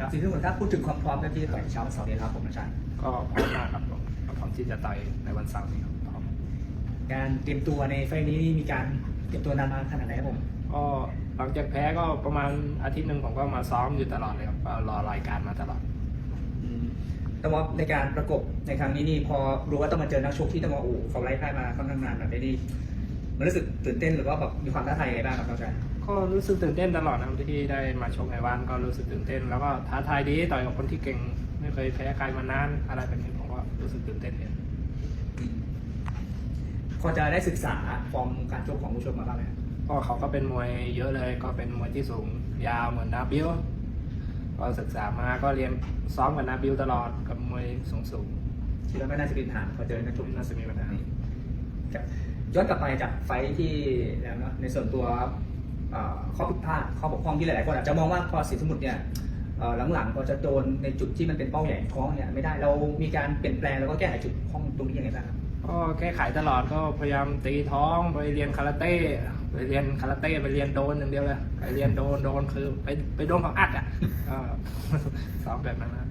ครับสิ่งที่ผมถ้าพูดถึงความพร้อมในที่จะต่อยเช้าวันเสาร์นี้ครับผมอาจารย์ก็พร้อมมากครับผมก็พร้อมที่จะต่อยในวันเสาร์นี้ครับพร้อมการเตรียมตัวในไฟล์นี้นี่มีการเตรียมตัวนานมาขนาดไหนครับผมก็หลังจากแพ้ก็ประมาณอาทิตย์หนึ่งผมก็มาซ้อมอยู่ตลอดเลยครับก็รอรายการมาตลอดแต่ว่าในการประกบในครั้งนี้นี่พอรู้ว่าต้องมาเจอนักชกที่ต้องมาโอ้โหเขาไล่พ่ายมาค่อนข้างนานแบบนี้นี่ มันรู้สึกตื่นเต้นหรือว่าแบบมีความท้าทายยังไงบ้างครับอาจารย์ก็รู้สึกตื่นเต้นตลอดนะครับที่ได้มาชกในวันก็รู้สึกตื่นเต้น แล้วก็ท้าทายดีต่อยกับคนที่เก่ง ไม่เคยแพ้ใครมานานอะไรแบบนี้ผมก็รู้สึกตื่นเต้นเนี่ยพอจะได้ศึกษาฟอร์มการชกของผู้ชกมาบ้างไหมครับก็เขาก็เป็นมวยเยอะเลยก็เป็นมวยที่สูงยาวเหมือนนาบิวก็ศึกษามาก็เรียนซ้อมกับนาบิวตลอดกับมวยสูงสูงคิดว่าไม่น่าจะมีปัญหาพอเจอนักชกๆน่าจะมีปัญหาครับ ย้อนกลับไปจากไฟที่แล้วเนอะในส่วนตัวข้อผิดพลาดข้อบกพร่องที่หลาย ๆ คนอาจจะมองว่าพอสินสมุทรเนี่ยหลังๆพอจะโดนในจุดที่มันเป็นเป้าใหญ่ท้องเนี่ยไม่ได้เรามีการเปลี่ยนแปลงแล้วก็แก้ไขจุดบกพร่องตรงนี้ยังไงบ้างก็แก้ไขตลอดก็พยายามตีท้องไปเรียนคาราเต้ไปเรียนคาราเต้ไปเรียนโดนอย่างเดียวเลยไปเรียนโดนโดนคือไปไปโดนของอัดอะก็ซ้อมแบบนั้นนะ